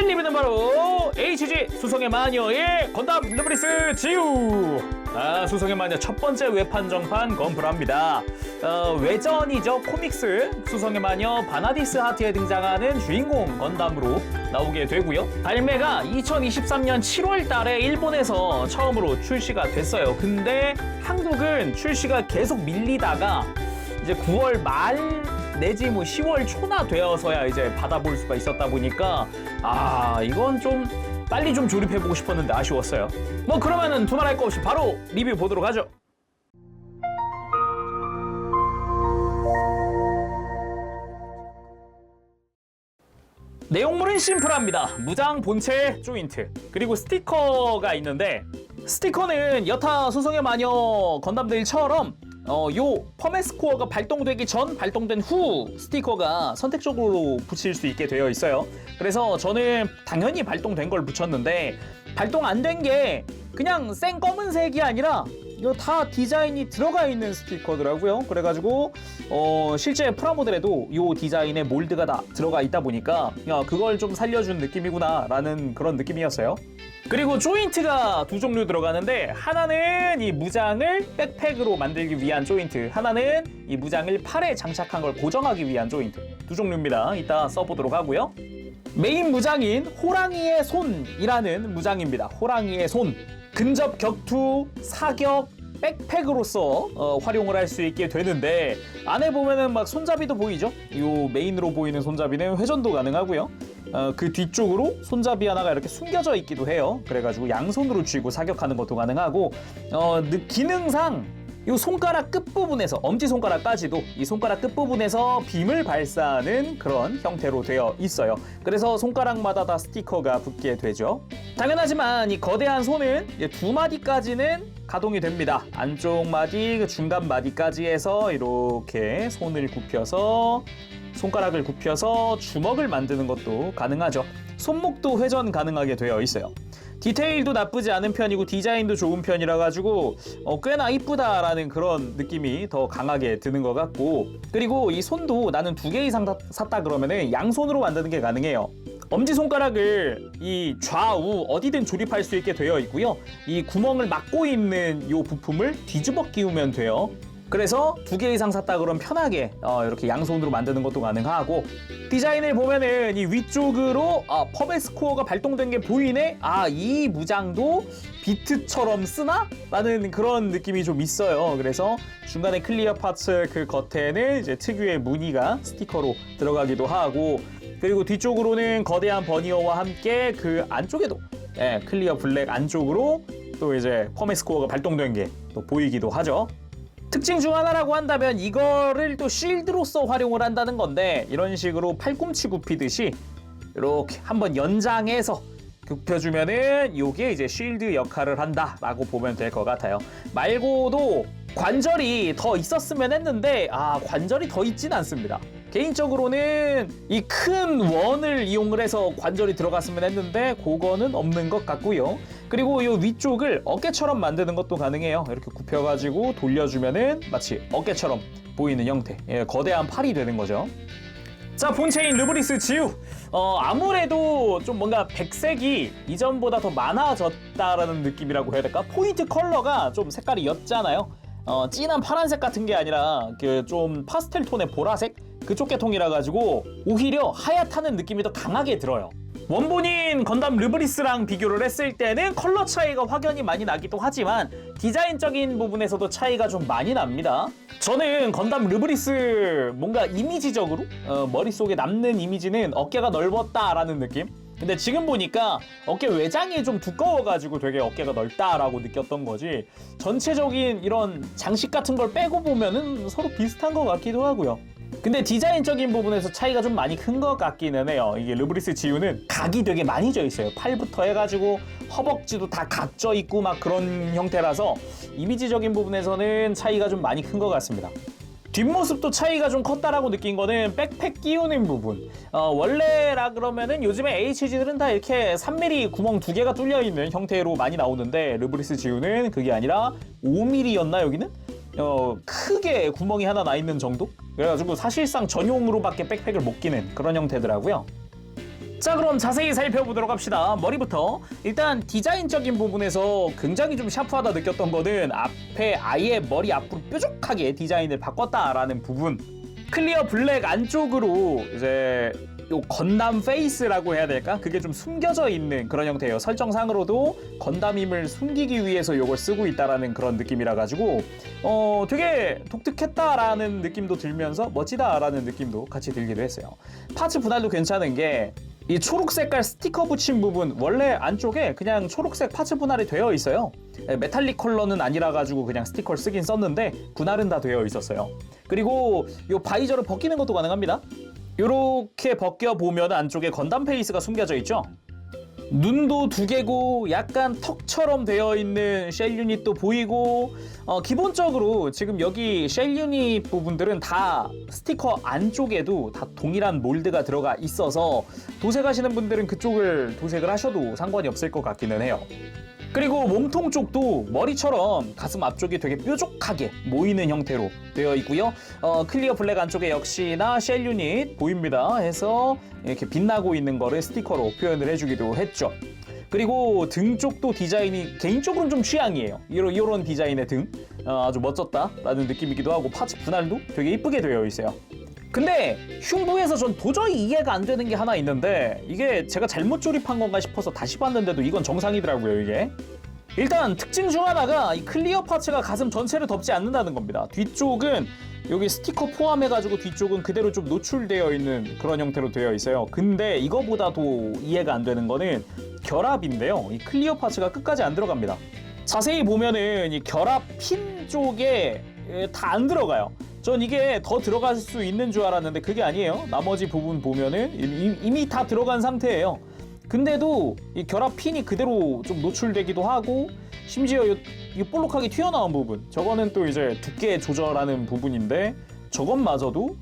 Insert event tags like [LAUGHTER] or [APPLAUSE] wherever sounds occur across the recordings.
리뷰는 바로 HG 수성의 마녀의 건담 르브리스 지우. 아 수성의 마녀 첫 번째 외판정판 건프랍니다. 어, 외전이죠. 코믹스. 수성의 마녀 바나디스 하트에 등장하는 주인공 건담으로 나오게 되고요. 발매가 2023년 7월 달에 일본에서 처음으로 출시가 됐어요. 근데 한국은 출시가 계속 밀리다가 이제 9월 말 내지 뭐 10월 초나 되어서야 이제 받아볼 수가 있었다 보니까 아 이건 좀 빨리 좀 조립해보고 싶었는데 아쉬웠어요. 뭐 그러면은 두말할 거 없이 바로 리뷰 보도록 하죠. 내용물은 심플합니다. 무장 본체 조인트 그리고 스티커가 있는데 스티커는 여타 수성의 마녀 건담들처럼 어, 요 퍼메스코어가 발동되기 전 발동된 후 스티커가 선택적으로 붙일 수 있게 되어 있어요. 그래서 저는 당연히 발동된 걸 붙였는데 발동 안 된 게 그냥 생 검은색이 아니라 이거 다 디자인이 들어가 있는 스티커더라고요. 그래가지고 어, 실제 프라모델에도 이 디자인의 몰드가 다 들어가 있다 보니까 야, 그걸 좀 살려준 느낌이구나라는 그런 느낌이었어요. 그리고 조인트가 두 종류 들어가는데 하나는 이 무장을 백팩으로 만들기 위한 조인트, 하나는 이 무장을 팔에 장착한 걸 고정하기 위한 조인트 두 종류입니다. 이따 써보도록 하고요. 메인 무장인 호랑이의 손이라는 무장입니다. 호랑이의 손. 근접 격투, 사격, 백팩으로서 어, 활용을 할 수 있게 되는데 안에 보면은 막 손잡이도 보이죠? 이 메인으로 보이는 손잡이는 회전도 가능하고요. 어, 그 뒤쪽으로 손잡이 하나가 이렇게 숨겨져 있기도 해요. 그래가지고 양손으로 쥐고 사격하는 것도 가능하고 어, 느- 기능상 이 손가락 끝부분에서 엄지손가락까지도 이 손가락 끝부분에서 빔을 발사하는 그런 형태로 되어 있어요. 그래서 손가락마다 다 스티커가 붙게 되죠. 당연하지만 이 거대한 손은 두 마디까지는 가동이 됩니다. 안쪽 마디, 그 중간 마디까지 해서 이렇게 손을 굽혀서 손가락을 굽혀서 주먹을 만드는 것도 가능하죠. 손목도 회전 가능하게 되어 있어요. 디테일도 나쁘지 않은 편이고 디자인도 좋은 편이라 가지고 어, 꽤나 이쁘다라는 그런 느낌이 더 강하게 드는 것 같고 그리고 이 손도 나는 두 개 이상 다- 샀다 그러면은 양손으로 만드는 게 가능해요. 엄지 손가락을 이 좌우 어디든 조립할 수 있게 되어 있고요. 이 구멍을 막고 있는 이 부품을 뒤집어 끼우면 돼요. 그래서 두 개 이상 샀다 그러면 편하게 어, 이렇게 양손으로 만드는 것도 가능하고 디자인을 보면은 이 위쪽으로 아, 퍼베스코어가 발동된 게 보이네. 아 이 무장도 비트처럼 쓰나? 라는 그런 느낌이 좀 있어요. 그래서 중간에 클리어 파츠 그 겉에는 이제 특유의 무늬가 스티커로 들어가기도 하고 그리고 뒤쪽으로는 거대한 버니어와 함께 그 안쪽에도 예, 클리어 블랙 안쪽으로 또 이제 퍼메스코어가 발동된 게 또 보이기도 하죠. 특징 중 하나라고 한다면 이거를 또 쉴드로서 활용을 한다는 건데 이런 식으로 팔꿈치 굽히듯이 이렇게 한번 연장해서 굽혀주면은 이게 이제 쉴드 역할을 한다라고 보면 될 것 같아요. 말고도 관절이 더 있었으면 했는데 아 관절이 더 있진 않습니다. 개인적으로는 이 큰 원을 이용을 해서 관절이 들어갔으면 했는데 그거는 없는 것 같고요. 그리고 이 위쪽을 어깨처럼 만드는 것도 가능해요. 이렇게 굽혀가지고 돌려주면은 마치 어깨처럼 보이는 형태. 예, 거대한 팔이 되는 거죠. 자 본체인 르브리스 지우 어 아무래도 좀 뭔가 백색이 이전보다 더 많아졌다라는 느낌이라고 해야 될까 포인트 컬러가 좀 색깔이 옅잖아요 어 진한 파란색 같은 게 아니라 그 좀 파스텔 톤의 보라색 그쪽 계통이라 가지고 오히려 하얗다는 느낌이 더 강하게 들어요 원본인 건담 르브리스랑 비교를 했을 때는 컬러 차이가 확연히 많이 나기도 하지만 디자인적인 부분에서도 차이가 좀 많이 납니다. 저는 건담 르브리스 뭔가 이미지적으로 어, 머릿속에 남는 이미지는 어깨가 넓었다라는 느낌? 근데 지금 보니까 어깨 외장이 좀 두꺼워가지고 되게 어깨가 넓다라고 느꼈던 거지 전체적인 이런 장식 같은 걸 빼고 보면은 서로 비슷한 것 같기도 하고요. 근데 디자인적인 부분에서 차이가 좀 많이 큰 것 같기는 해요. 이게 르브리스 지우는 각이 되게 많이 져 있어요. 팔부터 해가지고 허벅지도 다 각져 있고 막 그런 형태라서 이미지적인 부분에서는 차이가 좀 많이 큰 것 같습니다. 뒷모습도 차이가 좀 컸다라고 느낀 거는 백팩 끼우는 부분. 어, 원래라 그러면은 요즘에 HG들은 다 이렇게 3mm 구멍 두 개가 뚫려 있는 형태로 많이 나오는데 르브리스 지우는 그게 아니라 5mm였나 여기는? 어, 크게 구멍이 하나 나 있는 정도? 그래가지고 사실상 전용으로밖에 백팩을 못 끼는 그런 형태더라고요. 자 그럼 자세히 살펴보도록 합시다 머리부터 일단 디자인적인 부분에서 굉장히 좀 샤프하다 느꼈던 거는 앞에 아예 머리 앞으로 뾰족하게 디자인을 바꿨다라는 부분 클리어 블랙 안쪽으로 이제 요 건담 페이스라고 해야 될까? 그게 좀 숨겨져 있는 그런 형태예요. 설정상으로도 건담임을 숨기기 위해서 요걸 쓰고 있다라는 그런 느낌이라 가지고 어 되게 독특했다라는 느낌도 들면서 멋지다라는 느낌도 같이 들기도 했어요. 파츠 분할도 괜찮은 게 이 초록 색깔 스티커 붙인 부분 원래 안쪽에 그냥 초록색 파츠 분할이 되어 있어요. 예, 메탈릭 컬러는 아니라 가지고 그냥 스티커를 쓰긴 썼는데 분할은 다 되어 있었어요. 그리고 이 바이저를 벗기는 것도 가능합니다. 이렇게 벗겨 보면 안쪽에 건담 페이스가 숨겨져 있죠. 눈도 두 개고 약간 턱처럼 되어 있는 쉘 유닛도 보이고 어, 기본적으로 지금 여기 쉘 유닛 부분들은 다 스티커 안쪽에도 다 동일한 몰드가 들어가 있어서 도색하시는 분들은 그쪽을 도색을 하셔도 상관이 없을 것 같기는 해요. 그리고 몸통 쪽도 머리처럼 가슴 앞쪽이 되게 뾰족하게 모이는 형태로 되어 있고요. 어, 클리어 블랙 안쪽에 역시나 쉘 유닛 보입니다. 해서 이렇게 빛나고 있는 거를 스티커로 표현을 해주기도 했죠. 그리고 등 쪽도 디자인이 개인적으로는 좀 취향이에요. 이런, 이런 디자인의 등 어, 아주 멋졌다라는 느낌이기도 하고 파츠 분할도 되게 이쁘게 되어 있어요. 근데 흉부에서 전 도저히 이해가 안 되는 게 하나 있는데 이게 제가 잘못 조립한 건가 싶어서 다시 봤는데도 이건 정상이더라고요 이게. 일단 특징 중 하나가 이 클리어 파츠가 가슴 전체를 덮지 않는다는 겁니다. 뒤쪽은 여기 스티커 포함해가지고 뒤쪽은 그대로 좀 노출되어 있는 그런 형태로 되어 있어요. 근데 이거보다도 이해가 안 되는 거는 결합인데요. 이 클리어 파츠가 끝까지 안 들어갑니다. 자세히 보면은 이 결합 핀 쪽에 다 안 들어가요 전 이게 더 들어갈 수 있는 줄 알았는데 그게 아니에요. 나머지 부분 보면은 이- 이미 다 들어간 상태예요. 근데도 이 결합 핀이 그대로 좀 노출되기도 하고 심지어 이, 이 볼록하게 튀어나온 부분 저거는 또 이제 두께 조절하는 부분인데 저것마저도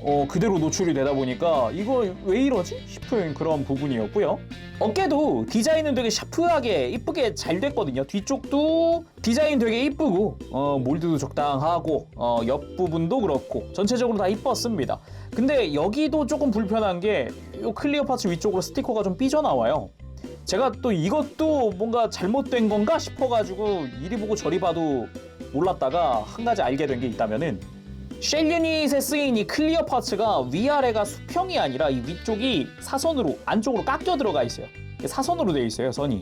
어, 그대로 노출이 되다 보니까 이거 왜 이러지 싶은 그런 부분이었고요. 어깨도 디자인은 되게 샤프하게 이쁘게 잘 됐거든요. 뒤쪽도 디자인 되게 이쁘고 어, 몰드도 적당하고 어, 옆 부분도 그렇고 전체적으로 다 이뻤습니다. 근데 여기도 조금 불편한 게 이 클리어 파츠 위쪽으로 스티커가 좀 삐져나와요. 제가 또 이것도 뭔가 잘못된 건가 싶어가지고 이리 보고 저리 봐도 몰랐다가 한 가지 알게 된 게 있다면은 쉘 유닛에 쓰인 이 클리어 파츠가 위아래가 수평이 아니라 이 위쪽이 사선으로 안쪽으로 깎여 들어가 있어요. 사선으로 되어 있어요, 선이.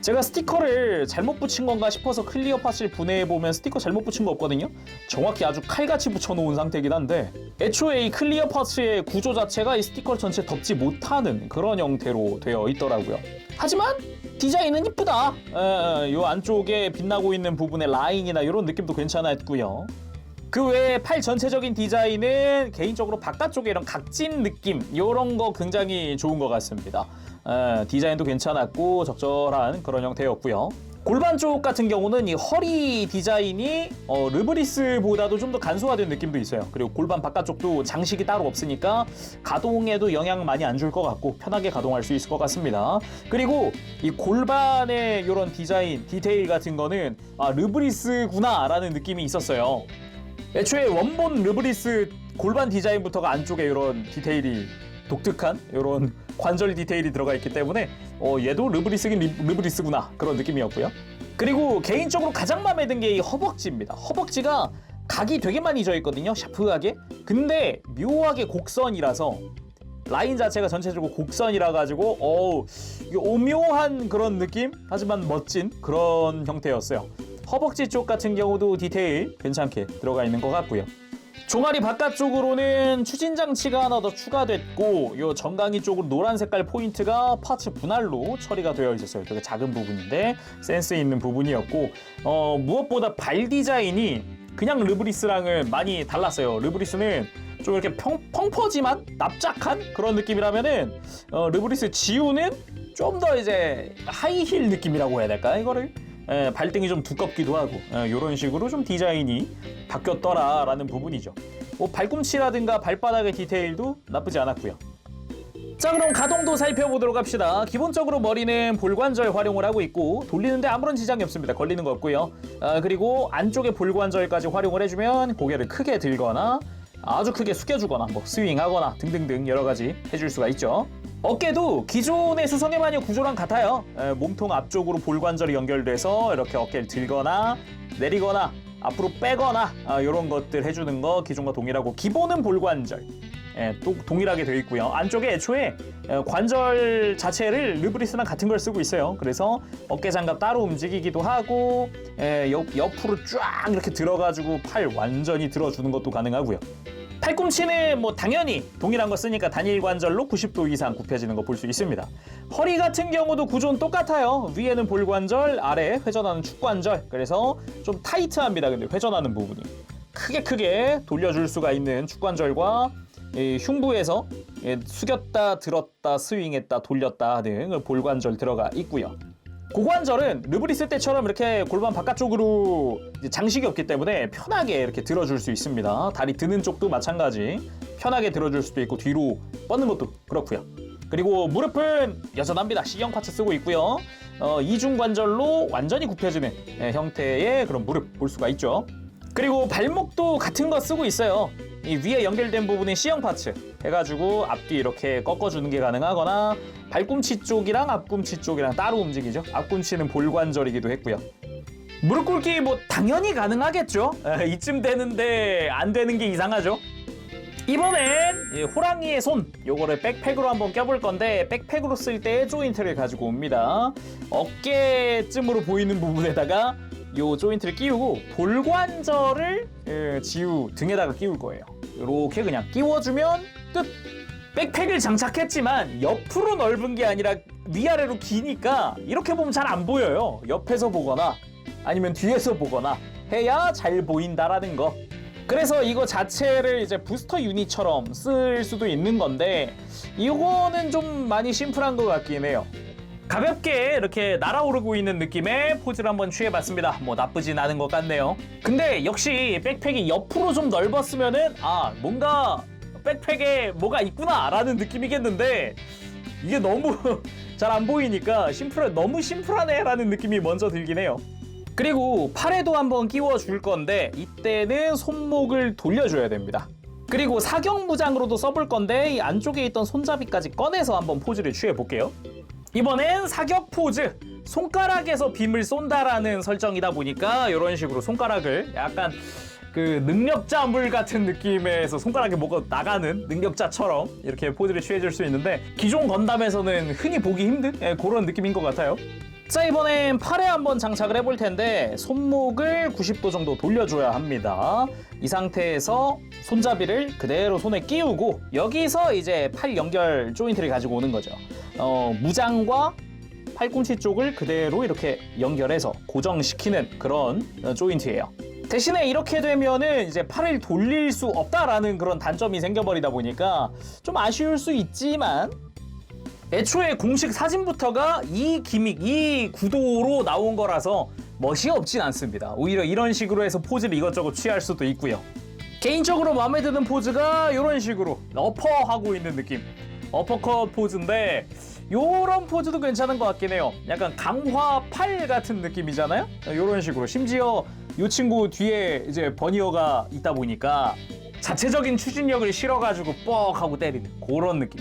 제가 스티커를 잘못 붙인 건가 싶어서 클리어 파츠를 분해해 보면 스티커 잘못 붙인 거 없거든요. 정확히 아주 칼같이 붙여 놓은 상태이긴 한데 애초에 이 클리어 파츠의 구조 자체가 이 스티커 전체 덮지 못하는 그런 형태로 되어 있더라고요. 하지만 디자인은 이쁘다. 에, 요 안쪽에 빛나고 있는 부분의 라인이나 이런 느낌도 괜찮았고요. 그 외에 팔 전체적인 디자인은 개인적으로 바깥쪽에 이런 각진 느낌 이런 거 굉장히 좋은 것 같습니다. 에, 디자인도 괜찮았고 적절한 그런 형태였고요. 골반 쪽 같은 경우는 이 허리 디자인이 어, 르브리스보다도 좀 더 간소화된 느낌도 있어요. 그리고 골반 바깥쪽도 장식이 따로 없으니까 가동에도 영향 많이 안 줄 것 같고 편하게 가동할 수 있을 것 같습니다. 그리고 이 골반의 이런 디자인, 디테일 같은 거는 아, 르브리스구나라는 느낌이 있었어요. 애초에 원본 르브리스 골반 디자인부터가 안쪽에 이런 디테일이 독특한 이런 [LAUGHS] 관절 디테일이 들어가 있기 때문에 어, 얘도 르브리스긴 리- 르브리스구나 그런 느낌이었고요. 그리고 개인적으로 가장 마음에 든 게 이 허벅지입니다. 허벅지가 각이 되게 많이 져 있거든요. 샤프하게. 근데 묘하게 곡선이라서 라인 자체가 전체적으로 곡선이라 가지고 어우 오묘한 그런 느낌 하지만 멋진 그런 형태였어요. 허벅지 쪽 같은 경우도 디테일 괜찮게 들어가 있는 것 같고요. 종아리 바깥쪽으로는 추진 장치가 하나 더 추가됐고 요 정강이 쪽으로 노란 색깔 포인트가 파츠 분할로 처리가 되어 있었어요. 되게 작은 부분인데 센스 있는 부분이었고 어, 무엇보다 발 디자인이 그냥 르브리스랑은 많이 달랐어요. 르브리스는 좀 이렇게 평, 펑퍼짐한 납작한 그런 느낌이라면은 어, 르브리스 지우는 좀 더 이제 하이힐 느낌이라고 해야 될까 이거를 예, 발등이 좀 두껍기도 하고 이런 식으로 좀 디자인이 바뀌었더라라는 부분이죠. 뭐 발꿈치라든가 발바닥의 디테일도 나쁘지 않았고요. 자 그럼 가동도 살펴보도록 합시다. 기본적으로 머리는 볼관절 활용을 하고 있고 돌리는데 아무런 지장이 없습니다. 걸리는 거 없고요. 아, 그리고 안쪽에 볼관절까지 활용을 해주면 고개를 크게 들거나 아주 크게 숙여주거나 뭐 스윙하거나 등등등 여러 가지 해줄 수가 있죠. 어깨도 기존의 수성의 마녀 구조랑 같아요. 에, 몸통 앞쪽으로 볼관절이 연결돼서 이렇게 어깨를 들거나 내리거나 앞으로 빼거나 이런 것들 해주는 거 기존과 동일하고 기본은 볼관절. 예, 또 동일하게 되어 있고요. 안쪽에 애초에 에, 관절 자체를 르브리스랑 같은 걸 쓰고 있어요. 그래서 어깨 장갑 따로 움직이기도 하고 에, 옆, 옆으로 쫙 이렇게 들어가지고 팔 완전히 들어주는 것도 가능하고요. 팔꿈치는 뭐 당연히 동일한 거 쓰니까 단일 관절로 90도 이상 굽혀지는 거 볼 수 있습니다. 허리 같은 경우도 구조는 똑같아요. 위에는 볼관절, 아래 회전하는 축관절. 그래서 좀 타이트합니다. 근데 회전하는 부분이 크게 크게 돌려줄 수가 있는 축관절과 이 흉부에서 예, 숙였다 들었다 스윙했다 돌렸다 등 볼관절 들어가 있고요. 고관절은 르브리스 때처럼 이렇게 골반 바깥쪽으로 장식이 없기 때문에 편하게 이렇게 들어줄 수 있습니다. 다리 드는 쪽도 마찬가지 편하게 들어줄 수도 있고 뒤로 뻗는 것도 그렇고요. 그리고 무릎은 여전합니다. C형 파츠 쓰고 있고요. 어, 이중 관절로 완전히 굽혀지는 예, 형태의 그런 무릎 볼 수가 있죠. 그리고 발목도 같은 거 쓰고 있어요. 이 위에 연결된 부분은 C형 파츠 해가지고 앞뒤 이렇게 꺾어주는 게 가능하거나 발꿈치 쪽이랑 앞꿈치 쪽이랑 따로 움직이죠. 앞꿈치는 볼관절이기도 했고요. 무릎 꿇기 뭐 당연히 가능하겠죠. 에, 이쯤 되는데 안 되는 게 이상하죠. 이번엔 이 호랑이의 손 요거를 백팩으로 한번 껴볼 건데 백팩으로 쓸 때 조인트를 가지고 옵니다 어깨쯤으로 보이는 부분에다가 요 조인트를 끼우고 볼관절을 예, 지우 등에다가 끼울 거예요 이렇게 그냥 끼워주면 끝. 백팩을 장착했지만 옆으로 넓은 게 아니라 위아래로 기니까 이렇게 보면 잘 안 보여요. 옆에서 보거나 아니면 뒤에서 보거나 해야 잘 보인다라는 거. 그래서 이거 자체를 이제 부스터 유닛처럼 쓸 수도 있는 건데 이거는 좀 많이 심플한 것 같긴 해요. 가볍게 이렇게 날아오르고 있는 느낌의 포즈를 한번 취해봤습니다. 뭐 나쁘진 않은 것 같네요. 근데 역시 백팩이 옆으로 좀 넓었으면은 아 뭔가 백팩에 뭐가 있구나라는 느낌이겠는데 이게 너무 [LAUGHS] 잘 안 보이니까 심플해 너무 심플하네라는 느낌이 먼저 들긴 해요. 그리고 팔에도 한번 끼워 줄 건데 이때는 손목을 돌려줘야 됩니다. 그리고 사격 무장으로도 써볼 건데 이 안쪽에 있던 손잡이까지 꺼내서 한번 포즈를 취해 볼게요. 이번엔 사격 포즈. 손가락에서 빔을 쏜다라는 설정이다 보니까 이런 식으로 손가락을 약간 그 능력자 물 같은 느낌에서 손가락에 뭐가 나가는 능력자처럼 이렇게 포즈를 취해줄 수 있는데 기존 건담에서는 흔히 보기 힘든 예, 그런 느낌인 것 같아요. 자 이번엔 팔에 한번 장착을 해볼 텐데 손목을 90도 정도 돌려줘야 합니다. 이 상태에서 손잡이를 그대로 손에 끼우고 여기서 이제 팔 연결 조인트를 가지고 오는 거죠. 어, 무장과 팔꿈치 쪽을 그대로 이렇게 연결해서 고정시키는 그런 어, 조인트예요. 대신에 이렇게 되면은 이제 팔을 돌릴 수 없다라는 그런 단점이 생겨버리다 보니까 좀 아쉬울 수 있지만 애초에 공식 사진부터가 이 기믹, 이 구도로 나온 거라서 멋이 없진 않습니다. 오히려 이런 식으로 해서 포즈를 이것저것 취할 수도 있고요. 개인적으로 마음에 드는 포즈가 이런 식으로 어퍼 하고 있는 느낌. 어퍼컷 포즈인데 요런 포즈도 괜찮은 것 같긴 해요. 약간 강화 팔 같은 느낌이잖아요. 이런 식으로 심지어 이 친구 뒤에 이제 버니어가 있다 보니까 자체적인 추진력을 실어가지고 뻑 하고 때리는 그런 느낌.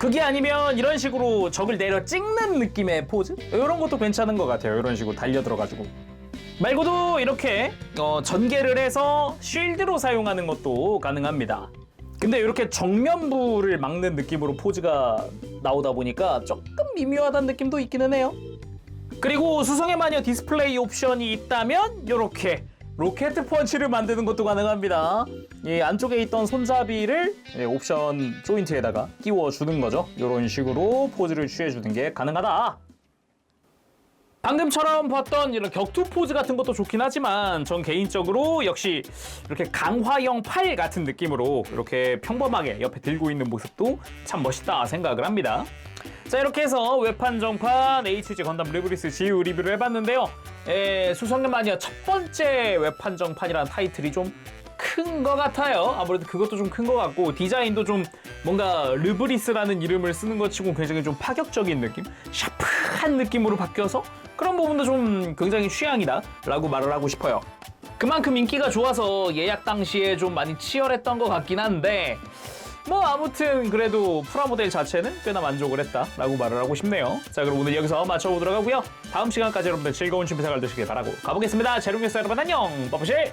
그게 아니면 이런 식으로 적을 내려 찍는 느낌의 포즈? 이런 것도 괜찮은 것 같아요. 이런 식으로 달려 들어가지고. 말고도 이렇게 어, 전개를 해서 쉴드로 사용하는 것도 가능합니다. 근데 이렇게 정면부를 막는 느낌으로 포즈가 나오다 보니까 조금 미묘하다는 느낌도 있기는 해요. 그리고 수성의 마녀 디스플레이 옵션이 있다면 이렇게 로켓 펀치를 만드는 것도 가능합니다. 이 안쪽에 있던 손잡이를 예, 옵션 조인트에다가 끼워 주는 거죠. 이런 식으로 포즈를 취해 주는 게 가능하다. 방금처럼 봤던 이런 격투 포즈 같은 것도 좋긴 하지만 전 개인적으로 역시 이렇게 강화형 팔 같은 느낌으로 이렇게 평범하게 옆에 들고 있는 모습도 참 멋있다 생각을 합니다. 자 이렇게 해서 외판 정판 HG 건담 리브리스 지우 리뷰를 해봤는데요. 에, 수성의 마니아 첫 번째 외판정판이라는 타이틀이 좀 큰 것 같아요. 아무래도 그것도 좀 큰 것 같고 디자인도 좀 뭔가 르브리스라는 이름을 쓰는 것 치고 굉장히 좀 파격적인 느낌, 샤프한 느낌으로 바뀌어서 그런 부분도 좀 굉장히 취향이다라고 말을 하고 싶어요. 그만큼 인기가 좋아서 예약 당시에 좀 많이 치열했던 것 같긴 한데 뭐 아무튼 그래도 프라모델 자체는 꽤나 만족을 했다라고 말을 하고 싶네요. 자 그럼 오늘 여기서 마쳐보도록 하고요. 다음 시간까지 여러분들 즐거운 취미 생활 되시길 바라고 가보겠습니다. 재롱뉴스 여러분 안녕. 빠부실